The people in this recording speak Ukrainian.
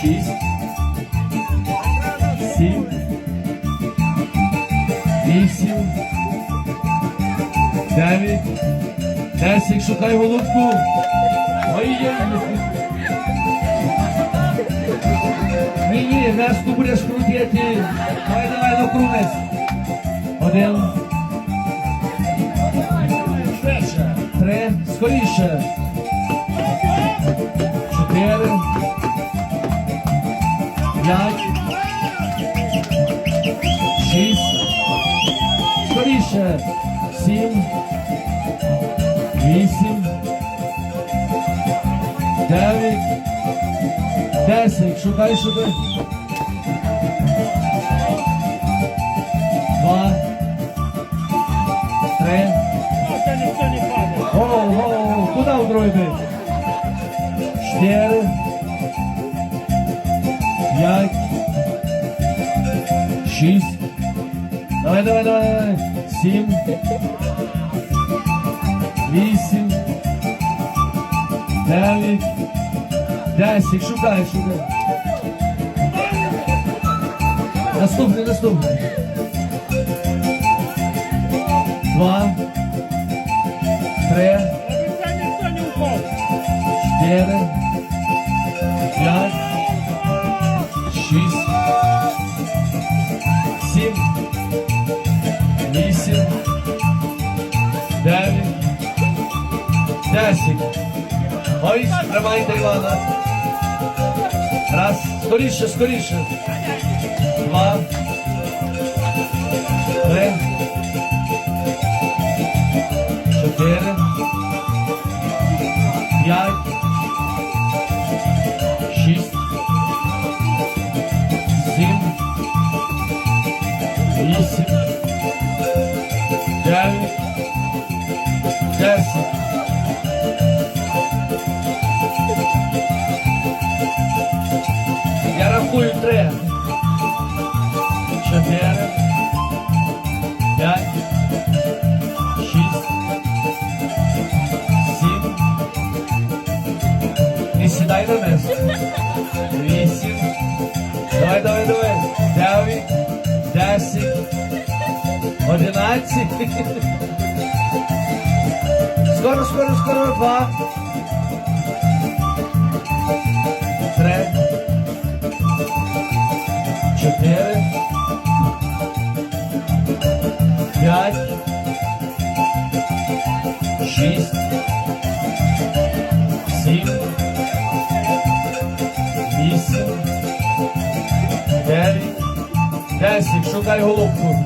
шість, сім, вісім, дев'ять, десять. Шукай голубку. Ой-ой-ой. Ні, ні, веску будеш крутити. Давай, давай, на крунець. Один. Три. Скоріше. Чотири. П'ять. Шість. Скоріше. Сім. Вісім. Дев'ять. Десять. Шукай, шукай. Два. Три. Це ніхто не падає. Гоу, гоу. Куда в другой? Чотири. П'ять. Шість. Давай, давай, давай, давай. Сім. Вісім. Дев'ять. Десять. Шукай, шукай. Наступний, наступний. Два. Три. Десять. Ой, тримайте Івана. Раз, скоріше, скоріше. Два. Три. Чотири. П'ять. Шість. Сім. Вісім. Рахую три. Чотири. П'ять. Шість. Сім. Не сідай на місце. Вісім. Давай, давай, давай. Дев'ять. Десять. Одинадцять. Скоро, скоро, скоро. Два. чотири, п'ять, шість, сім, вісім, дев'ять, десять. Шукай головку.